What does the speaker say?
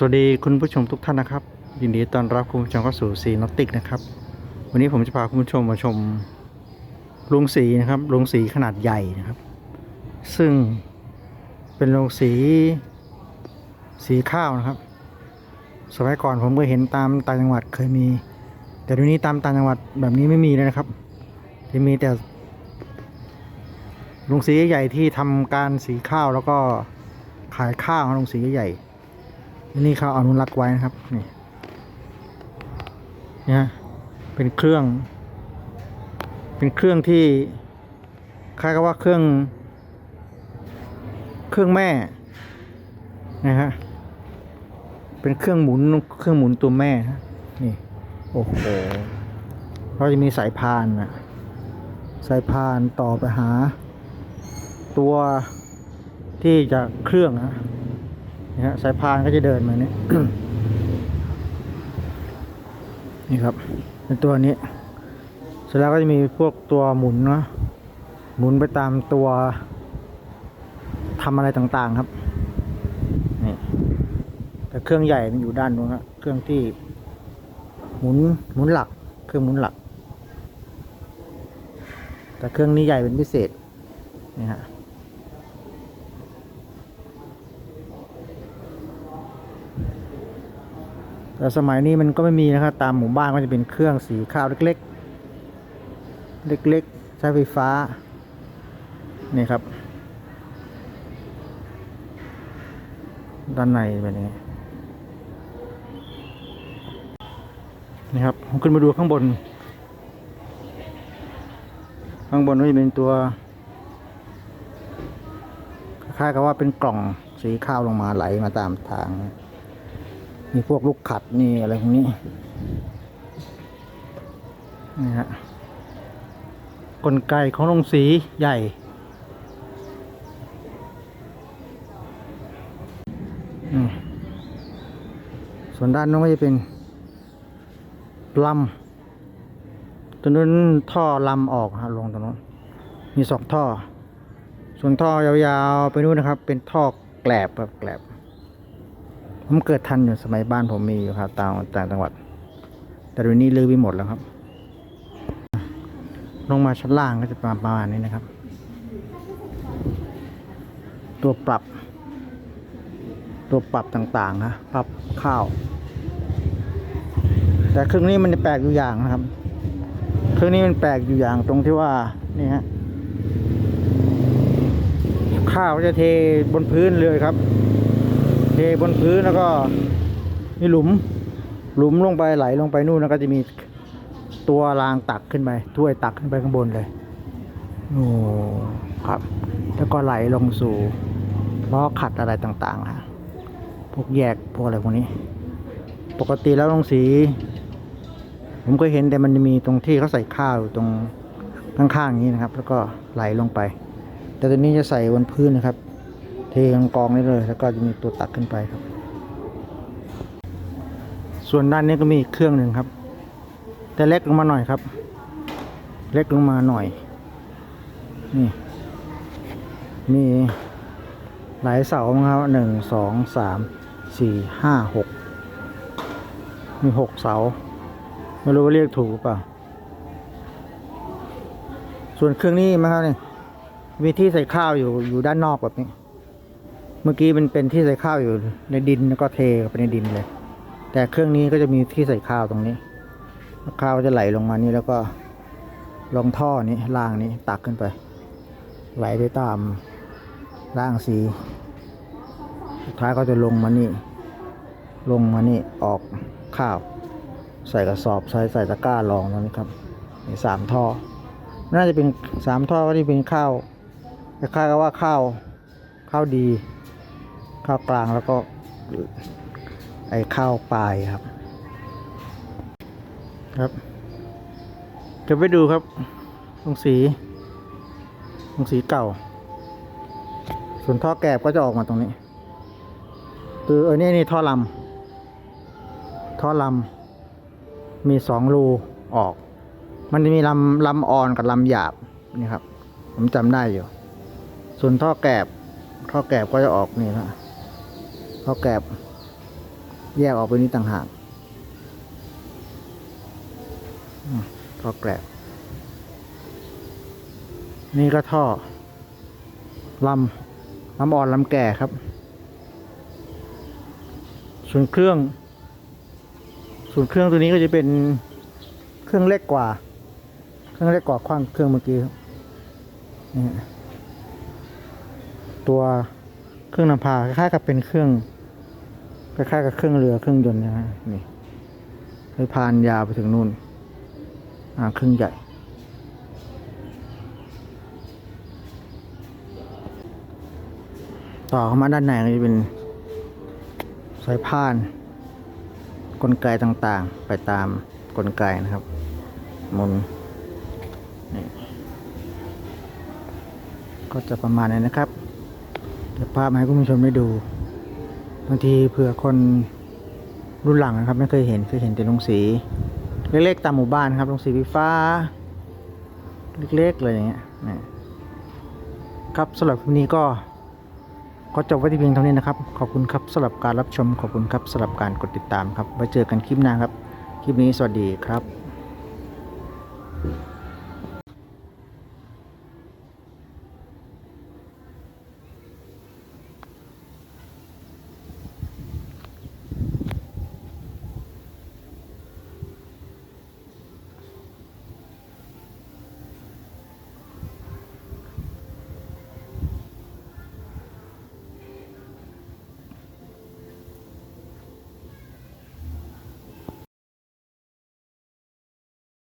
สวัสดีคุณผู้ชมทุกท่านนะครับ ยินดีต้อนรับคุณผู้ชมเข้าสู่สีนอติกนะครับ วันนี้ผมจะพาคุณผู้ชมมาชมโรงสีนะครับโรงสีขนาดใหญ่นะครับ ซึ่งเป็นโรงสีสีข้าวนะครับ สมัยก่อนผมเคยเห็นตามต่างจังหวัดเคยมี แต่เดี๋ยวนี้ตามต่างจังหวัดแบบนี้ไม่มีแล้วนะครับ จะมีแต่โรงสีใหญ่ที่ทำการสีข้าวแล้วก็ขายข้าวโรงสีใหญ่ นี่เขาอนุรักษ์ไว้นะครับ นี่เนี่ยเป็นเครื่อง เป็นเครื่องที่คล้ายกับว่าเครื่อง เครื่องแม่นะฮะเป็นเครื่องหมุนเครื่องหมุนตัวแม่นะนี่โอ้โหเขาจะมีสายพานนะสายพานต่อไปหา ตัวที่จะเครื่องนะ สายพานก็จะเดินมาเนี่ยนี่ครับ เป็นตัวนี้ เสร็จแล้วก็จะมีพวกตัวหมุนเนาะหมุนไปตามตัวทำอะไรต่างๆครับนี่แต่เครื่องใหญ่มันอยู่ด้านนู้นครับเครื่องที่ หมุนหมุนหลัก เครื่องหมุนหลัก แต่เครื่องนี้ใหญ่เป็นพิเศษนี่ฮะ แต่สมัยนี้มันก็ไม่มีนะครับ ตามหมู่บ้านก็จะเป็นเครื่องสีข้าวเล็กๆ เล็กๆ ใช้ไฟฟ้า นี่ครับ ด้านในเป็นยังไงนี่ครับผมขึ้นมาดูข้างบน ข้างบนก็จะเป็นตัวคล้ายๆกับว่าเป็นกล่องสีข้าวลงมาไหลมาตามทาง มีพวกลูกขัดนี่อะไรพวกนี้นี่ฮะกลไกของโรงสีใหญ่ ส่วนด้านนู้นก็จะเป็นลำตัวนู้นท่อลำออกฮะลงตรงนู้นมีสองท่อ ส่วนท่อยาวๆไปนู้นนะครับ เป็นท่อแกลบแบบแกลบ ผมเกิดทันอยู่สมัยบ้านผมมีอยู่ครับตางต่างจังหวัด แต่เดี๋ยวนี้ลือไปหมดแล้วครับ ลงมาชั้นล่างก็จะประมาณนี้นะครับ ตัวปรับ ตัวปรับต่างๆนะปรับข้าว แต่เครื่องนี้มันแปลกอยู่อย่างนะครับ เครื่องนี้มันแปลกอยู่อย่างตรงที่ว่านี่ฮะข้าวจะเทบนพื้นเลยครับ ทบนพื้นแล้วก็มีหลุมหลุมลงไปไหลลงไปนู่นแล้วก็จะมีตัวรางตักขึ้นไปถ้วยตักขึ้นไปข้างบนเลยโอ้ครับ แล้วก็ไหลลงสู่ล้อขัดอะไรต่างๆฮะพวกแยกพวกอะไรพวกนี้ ปกติแล้วลงสี ผมก็เห็นแต่มันจะมีตรงที่เขาใส่ข้าวอยู่ตรงข้างๆนี้นะครับ แล้วก็ไหลลงไป แต่ตัวนี้จะใส่บนพื้นนะครับ เทงกองๆนี้เลย แล้วก็จะมีตัวตักขึ้นไปครับ ส่วนด้านนี้ก็มีอีกเครื่องหนึ่งครับ แต่เล็กลงมาหน่อยครับ เล็กลงมาหน่อย นี่มีหลายเสาครับหนึ่งสองสามสี่ห้าหกมีหกเสา ไม่รู้ว่าเรียกถูกเปล่า ส่วนเครื่องนี้มั้งครับนี่มีที่ใส่ข้าวอยู่อยู่ด้านนอกแบบนี้ มื่อกี้มันเป็นที่ใส่ข้าวอยู่ในดินแล้วก็เทไปในดินเลย แต่เครื่องนี้ก็จะมีที่ใส่ข้าวตรงนี้ ข้าวจะไหลลงมานี่แล้วก็ลงท่อนี้ล่างนี้ตักขึ้นไป ไหลไปตามล่างสีสุดท้ายก็จะลงมานี่ ลงมานี่ออกข้าว ใส่กระสอบใส่ใส่ตะกร้ารองตรงนี้ครับมีสามท่อ น่าจะเป็นสามท่อก็ที่เป็นข้าวคล้ายๆกับว่าข้าวข้าวดี ข้าวกลางแล้วก็ไอ้ข้าวปลายครับ ครับจะไปดูครับตรงสีตรงสีเก่า ส่วนท่อแกบก็จะออกมาตรงนี้ คือเออนี่นี่ท่อลำท่อลำมีสองรูออก มันจะมีลำลำอ่อนกับลำหยาบนี่ครับ ผมจำได้อยู่ ส่วนท่อแกบท่อแกบก็จะออกนี่นะ ท่อแกบแยกออกไปนี้ต่างหากอืมท่อแกลบนี่ก็ท่อลำลำอ่อนลำแก่ครับ ส่วนเครื่อง ส่วนเครื่องตัวนี้ก็จะเป็นเครื่องเล็กกว่า เครื่องเล็กกว่าข้างเครื่องเมื่อกี้ตัวเครื่องนำพาคล้ายๆกับเป็นเครื่อง คล้ายๆกับเครื่องเรือเครื่องยนต์นะฮะนี่ไปพานยาวไปถึงนู่นอ่าเครื่องใหญ่ต่อเข้ามาด้านในก็จะเป็นสายพาน กลไกต่างๆ ไปตามกลไกนะครับมุนนี่ก็จะประมาณนี้นะครับ เดี๋ยวภาพให้คุณผู้ชมได้ดู บางทีเผื่อคนรุ่นหลังนะครับ ไม่เคยเห็นเคยเห็นแต่ลงสี เล็กๆตามหมู่บ้านครับลงสีไฟฟ้า เล็กๆเลยอย่างเงี้ยนะครับสำหรับคลิปนี้ก็ขอจบไว้ที่เพียงเท่านี้นะครับ ขอบคุณครับสำหรับการรับชม ขอบคุณครับสำหรับการกดติดตามครับไว้เจอกันคลิปหน้าครับ คลิปนี้สวัสดีครับ